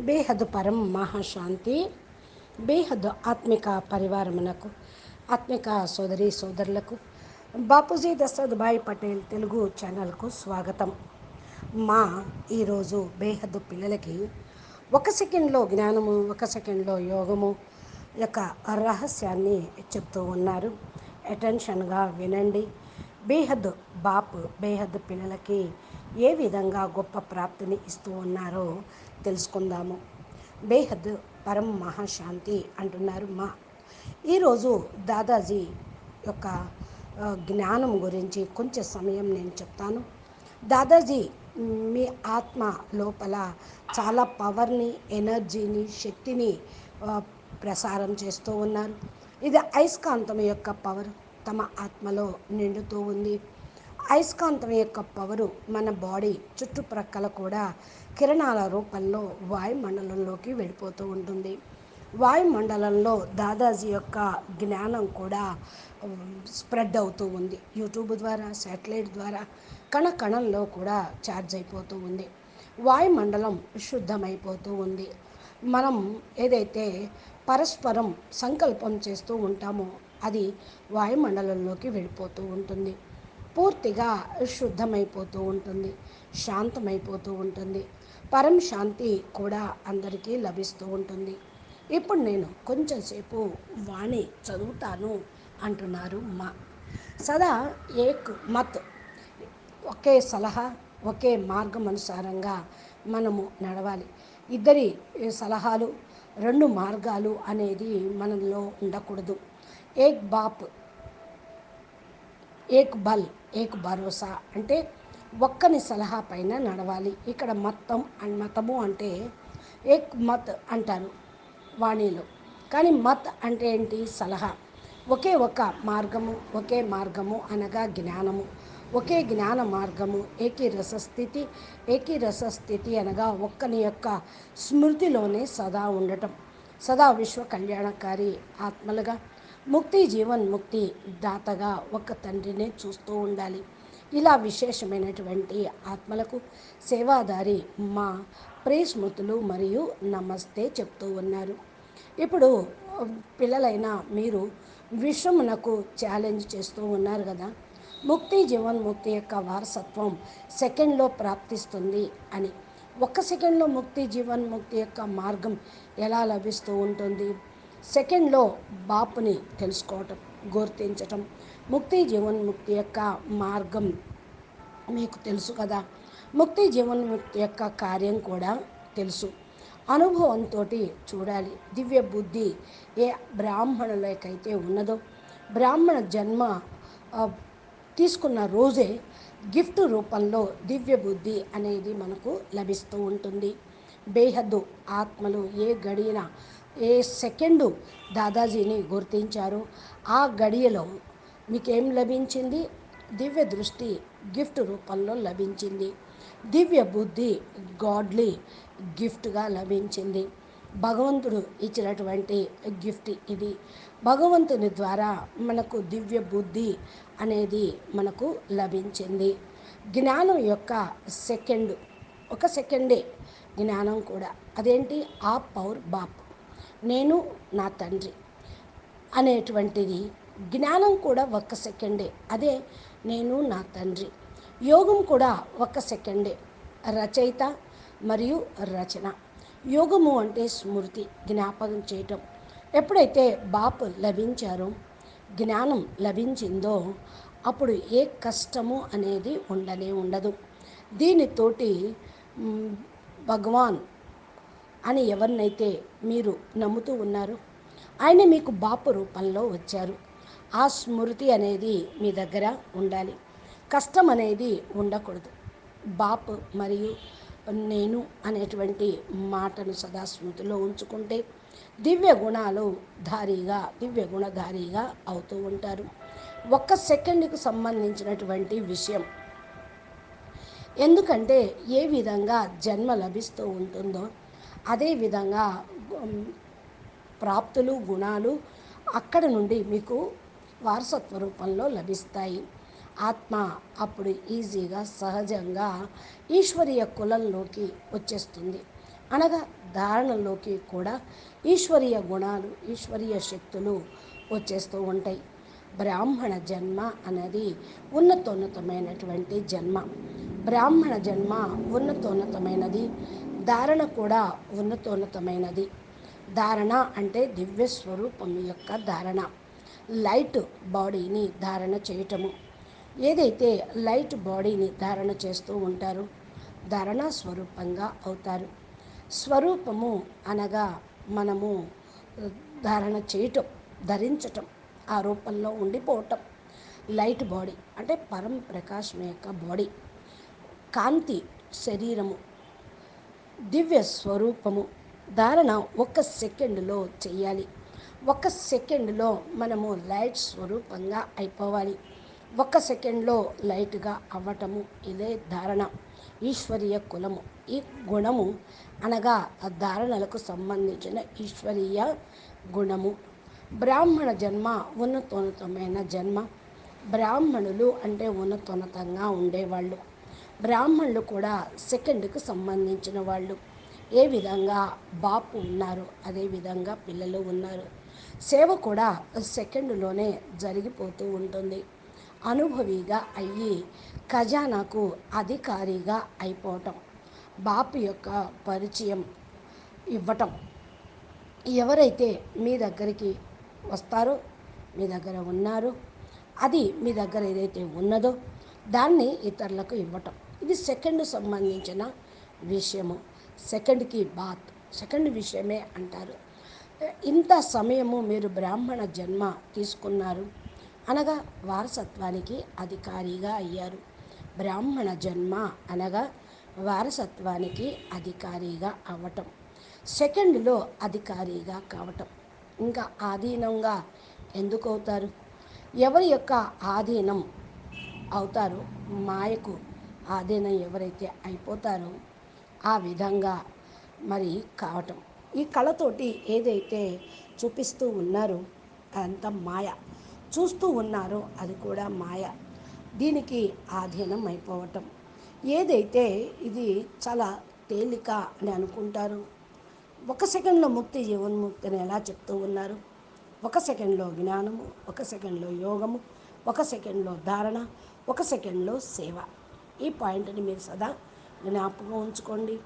బేహద్ పరం మహాశాంతి బేహద్దు ఆత్మిక పరివారమునకు ఆత్మిక సోదరి సోదరులకు బాపూజీ దశరథ్ పటేల్ తెలుగు ఛానల్కు స్వాగతం. మా ఈరోజు బేహద్దు పిల్లలకి ఒక సెకండ్లో జ్ఞానము ఒక సెకండ్లో యోగము యొక్క రహస్యాన్ని చెప్తూ ఉన్నారు. అటెన్షన్గా వినండి. బేహద్ బాపు బేహద్ పిల్లలకి ఏ విధంగా గొప్ప ప్రాప్తిని ఇస్తూ ఉన్నారో తెలుసుకుందాము. బేహద్ పరం మహాశాంతి అంటున్నారు మా. ఈరోజు దాదాజీ యొక్క జ్ఞానం గురించి కొంచెం సమయం నేను చెప్తాను. దాదాజీ మీ ఆత్మ లోపల చాలా పవర్ని ఎనర్జీని శక్తిని ప్రసారం చేస్తూ ఉన్నారు. ఇది అయస్కాంతం యొక్క పవర్ తమ ఆత్మలో నిండుతూ ఉంది. అయస్కాంతం యొక్క పవరు మన బాడీ చుట్టుప్రక్కల కూడా కిరణాల రూపంలో వాయుమండలంలోకి వెళ్ళిపోతూ ఉంటుంది. వాయుమండలంలో దాదాజీ యొక్క జ్ఞానం కూడా స్ప్రెడ్ అవుతూ ఉంది. యూట్యూబ్ ద్వారా శాటిలైట్ ద్వారా కణ కణంలో కూడా ఛార్జ్ అయిపోతూ ఉంది. వాయుమండలం శుద్ధమైపోతూ ఉంది. మనం ఏదైతే పరస్పరం సంకల్పం చేస్తూ ఉంటామో అది వాయుమండలంలోకి వెళ్ళిపోతూ ఉంటుంది. పూర్తిగా శుద్ధమైపోతూ ఉంటుంది శాంతమైపోతూ ఉంటుంది. పరం శాంతి కూడా అందరికీ లభిస్తూ ఉంటుంది. ఇప్పుడు నేను కొంచెంసేపు వాణి చదువుతాను అంటున్నారు మా. సదా ఏక్ మత్. ఒకే సలహా ఒకే మార్గం అనుసారంగా మనము నడవాలి. ఇద్దరి సలహాలు రెండు మార్గాలు అనేది మనలో ఉండకూడదు. ఏక్ బాప్ ఏక్ బల్ ఏక్ భరోసా అంటే ఒక్కని సలహా పైన నడవాలి. ఇక్కడ మతం అండ్ మతము అంటే ఏక్ మత్ అంటారు వాణిలో. కానీ మత్ అంటే ఏంటి? సలహా. ఒకే ఒక మార్గము ఒకే మార్గము అనగా జ్ఞానము. ఒకే జ్ఞాన మార్గము ఏకీరసస్థితి ఏకీరసస్థితి అనగా ఒక్కని యొక్క స్మృతిలోనే సదా ఉండటం. సదా విశ్వ కళ్యాణకారి ఆత్మలుగా ముక్తి జీవన్ ముక్తి దాతగా ఒక తండ్రినే చూస్తూ ఉండాలి. ఇలా విశేషమైనటువంటి ఆత్మలకు సేవాదారి మా ప్రేస్మృతులు మరియు నమస్తే చెప్తూ ఉన్నారు. ఇప్పుడు పిల్లలైన మీరు విశ్వమునకు ఛాలెంజ్ చేస్తూ ఉన్నారు కదా. ముక్తి జీవన్ ముక్తి యొక్క వారసత్వం సెకండ్లో ప్రాప్తిస్తుంది అని. ఒక్క సెకండ్లో ముక్తి జీవన్ ముక్తి యొక్క మార్గం ఎలా లభిస్తూ ఉంటుంది? సెకండ్లో బాపుని తెలుసుకోవటం గుర్తించటం ముక్తి జీవన్ముక్తి యొక్క మార్గం మీకు తెలుసు కదా. ముక్తి జీవన్ముక్తి యొక్క కార్యం కూడా తెలుసు. అనుభవంతో చూడాలి. దివ్య బుద్ధి ఏ బ్రాహ్మణులకైతే ఉన్నదో బ్రాహ్మణ జన్మ తీసుకున్న రోజే గిఫ్ట్ రూపంలో దివ్య బుద్ధి అనేది మనకు లభిస్తూ ఉంటుంది. బేహద్దు ఆత్మలు ఏ గడియన ఏ సెకండు దాదాజీని గుర్తించారు. ఆ గడియలో మీకేం లభించింది? దివ్య దృష్టి గిఫ్ట్ రూపంలో లభించింది. దివ్య బుద్ధి గాడ్లీ గిఫ్ట్గా లభించింది. భగవంతుడు ఇచ్చినటువంటి గిఫ్ట్ ఇది. భగవంతుని ద్వారా మనకు దివ్య బుద్ధి అనేది మనకు లభించింది. జ్ఞానం యొక్క సెకండ్ ఒక సెకండే జ్ఞానం కూడా. అదేంటి? ఆ పౌర్ బాప్. నేను నా తండ్రి అనేటువంటిది జ్ఞానం కూడా ఒక్క సెకండే. అదే నేను నా తండ్రి. యోగం కూడా ఒక్క సెకండే. రచయిత మరియు రచన. యోగము అంటే స్మృతి జ్ఞాపకం చేయటం. ఎప్పుడైతే బాపు లభించారో జ్ఞానం లభించిందో అప్పుడు ఏ కష్టము అనేది ఉండనే ఉండదు. దీనితోటి భగవాన్ అని ఎవరినైతే మీరు నమ్ముతూ ఉన్నారో ఆయన మీకు బాపు రూపంలో వచ్చారు. ఆ స్మృతి అనేది మీ దగ్గర ఉండాలి. కష్టం అనేది ఉండకూడదు. బాప్ మరియు నేను అనేటువంటి మాటను సదా స్మృతిలో ఉంచుకుంటే దివ్య గుణాలు ధారీగా దివ్య గుణధారిగా అవుతూ ఉంటారు. ఒక్క సెకండ్కు సంబంధించినటువంటి విషయం. ఎందుకంటే ఏ విధంగా జన్మ లభిస్తూ ఉంటుందో అదే విధంగా ప్రాప్తులు గుణాలు అక్కడ నుండి మీకు వారసత్వ రూపంలో లభిస్తాయి. ఆత్మ అప్పుడు ఈజీగా సహజంగా ఈశ్వరీయ కులంలోకి వచ్చేస్తుంది. అనగా ధారణలోకి కూడా ఈశ్వరీయ గుణాలు ఈశ్వరీయ శక్తులు వచ్చేస్తూ ఉంటాయి. బ్రాహ్మణ జన్మ అనేది ఉన్నతోన్నతమైనటువంటి జన్మ. బ్రాహ్మణ జన్మ ఉన్నతోన్నతమైనది. ధారణ కూడా ఉన్నతోన్నతమైనది. ధారణ అంటే దివ్య స్వరూపం యొక్క ధారణ. లైట్ బాడీని ధారణ చేయటము. ఏదైతే లైట్ బాడీని ధారణ చేస్తూ ఉంటారో ధారణ స్వరూపంగా అవుతారు. స్వరూపము అనగా మనము ధారణ చేయటం ధరించటం ఆ రూపంలో ఉండిపోవటం. లైట్ బాడీ అంటే పరం ప్రకాశం యొక్క బాడీ. కాంతి శరీరము దివ్య స్వరూపము. ధారణ ఒక్క సెకండ్లో చేయాలి ఒక్క సెకండ్లో మనము లైట్ స్వరూపంగా అయిపోవాలి. ఒక్క సెకండ్లో లైట్గా అవ్వటము ఇదే ధారణ. ఈశ్వరీయ కులము. ఈ గుణము అనగా ఆ ధారణలకు సంబంధించిన ఈశ్వరీయ గుణము. బ్రాహ్మణ జన్మ ఉన్నతోన్నతమైన జన్మ. బ్రాహ్మణులు అంటే ఉన్నతోన్నతంగా ఉండేవాళ్ళు. బ్రాహ్మణులు కూడా సెకండ్కు సంబంధించిన వాళ్ళు. ఏ విధంగా బాపు ఉన్నారు అదే విధంగా పిల్లలు ఉన్నారు. సేవ కూడా సెకండ్లోనే జరిగిపోతూ ఉంటుంది. అనుభవిగా అయ్యి ఖజానాకు అధికారిగా అయిపోవటం బాపు యొక్క పరిచయం ఇవ్వటం. ఎవరైతే మీ దగ్గరికి వస్తారో మీ దగ్గర ఉన్నారో అది మీ దగ్గర ఏదైతే ఉన్నదో దాన్ని ఇతరులకు ఇవ్వటం. ఇది సెకండ్ సంబంధించిన విషయము. సెకండ్కి బాత్ సెకండ్ విషయమే అంటారు. ఇంత సమయము మీరు బ్రాహ్మణ జన్మ తీసుకున్నారు. అనగా వారసత్వానికి అధికారిగా అయ్యారు. బ్రాహ్మణ జన్మ అనగా వారసత్వానికి అధికారిగా అవ్వటం సెకండ్లో అధికారిగా కావటం. ఇంకా ఆధీనంగా ఎందుకు అవుతారు? ఎవరి యొక్క ఆధీనం అవుతారో? మాయకు ఆధీనం ఎవరైతే అయిపోతారో ఆ విధంగా మరి కావటం. ఈ కళతోటి ఏదైతే చూపిస్తూ ఉన్నారో అదంతా మాయ. చూస్తూ ఉన్నారో అది కూడా మాయ. దీనికి ఆధీనం అయిపోవటం. ఏదైతే ఇది చాలా తేలిక అని అనుకుంటారు ఒక సెకండ్లో ముక్తి జీవన్ముక్తి అని ఎలా చెప్తూ ఉన్నారు? ఒక సెకండ్లో జ్ఞానము ఒక సెకండ్లో యోగము ఒక సెకండ్లో ధారణ ఒక సెకండ్లో సేవ. ఈ పాయింట్ని మీరు సదా జ్ఞాపకం ఉంచుకోండి.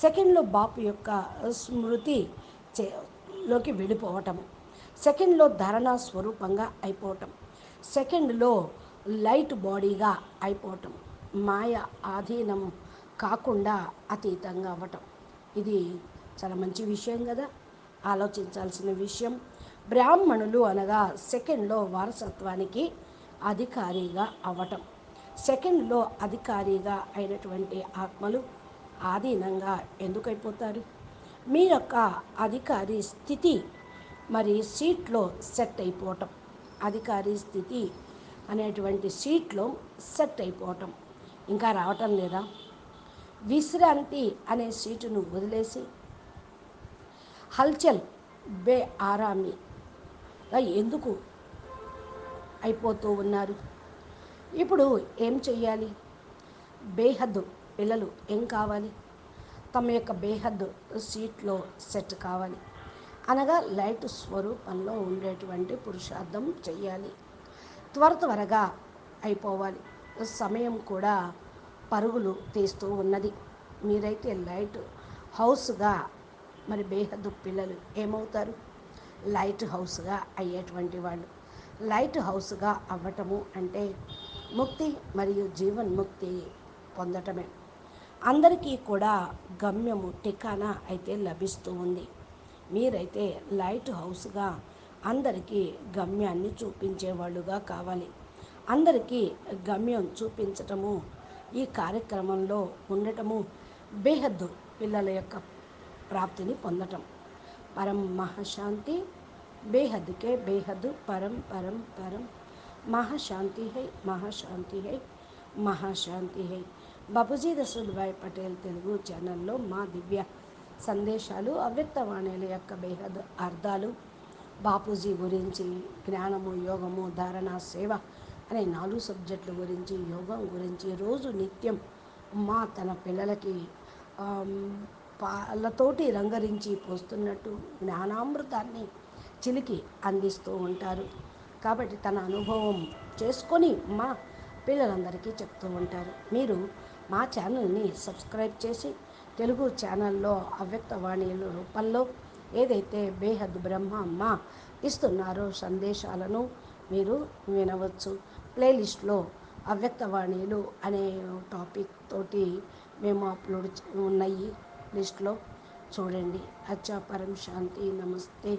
సెకండ్లో బాపు యొక్క స్మృతి చే లోకి వెళ్ళిపోవటం సెకండ్లో ధారణ స్వరూపంగా అయిపోవటం. సెకండ్లో లైట్ బాడీగా అయిపోవటం. మాయ ఆధీనం కాకుండా అతీతంగా అవ్వటం. ఇది చాలా మంచి విషయం కదా. ఆలోచించాల్సిన విషయం. బ్రాహ్మణులు అనగా సెకండ్లో వారసత్వానికి అధికారిగా అవ్వటం. సెకండ్లో అధికారిగా అయినటువంటి ఆత్మలు ఆధీనంగా ఎందుకు అయిపోతారు మీ యొక్క అధికారి స్థితి మరి సీట్లో సెట్ అయిపోవటం. అధికారి స్థితి అనేటువంటి సీట్లో సెట్ అయిపోవటం. ఇంకా రావటం లేదా? విశ్రాంతి అనే సీటును వదిలేసి హల్చల్ బే ఆరామి. ఎందుకు అయిపోతూ ఉన్నారు? ఇప్పుడు ఏం చెయ్యాలి? బేహద్దు పిల్లలు ఏం కావాలి? తమ యొక్క బేహద్దు సీట్లో సెట్ కావాలి. అనగా లైట్ స్వరూపంలో ఉండేటువంటి పురుషార్థం చెయ్యాలి. త్వర త్వరగా అయిపోవాలి. సమయం కూడా పరుగులు తీస్తూ ఉన్నది. మీరైతే లైట్ హౌస్గా మరి బేహద్దు పిల్లలు ఏమవుతారు? లైట్ హౌస్గా అయ్యేటువంటి వాళ్ళు. లైట్ హౌస్గా అవ్వటము అంటే ముక్తి మరియు జీవన్ముక్తి పొందటమే. అందరికీ కూడా గమ్యము టికానా అయితే లభిస్తూ ఉంది. మీరైతే లైట్ హౌస్గా అందరికీ గమ్యాన్ని చూపించేవాళ్ళుగా కావాలి. అందరికీ గమ్యం చూపించటము ఈ కార్యక్రమంలో ఉండటము బేహద్దు పిల్లల యొక్క ప్రాప్తిని పొందటం. పరం మహాశాంతి బేహద్కే బేహద్దు పరం పరం పరం మహాశాంతి high మహాశాంతి high మహాశాంతి high Babuji Rasulbhai Patel Telugu ఛానల్లో మా దివ్య సందేశాలు అవ్యక్తవాణిల యొక్క బేహద్ అర్థాలు బాపూజీ గురించి జ్ఞానము యోగము ధారణ సేవ అనే నాలుగు సబ్జెక్టుల గురించి యోగం గురించి రోజు నిత్యం మా తన పిల్లలకి పాలతోటి రంగరించి పోస్తున్నట్టు జ్ఞానామృతాన్ని చిలికి అందిస్తూ ఉంటారు. కాబట్టి తన అనుభవం చేసుకొని మా పిల్లలందరికీ చెప్తూ ఉంటారు. మీరు మా ఛానల్ని సబ్స్క్రైబ్ చేసి తెలుగు ఛానల్లో అవ్యక్త అవ్యక్తవాణి రూపంలో ఏదైతే బేహద్ బ్రహ్మ అమ్మ ఇస్తున్నారో సందేశాలను మీరు వినవచ్చు. ప్లేలిస్ట్లో అవ్యక్తవాణిలు అనే టాపిక్ తోటి మేము అప్లోడ్ ఉన్నాయి. లిస్ట్లో చూడండి. అచ్చా పరం శాంతి. నమస్తే.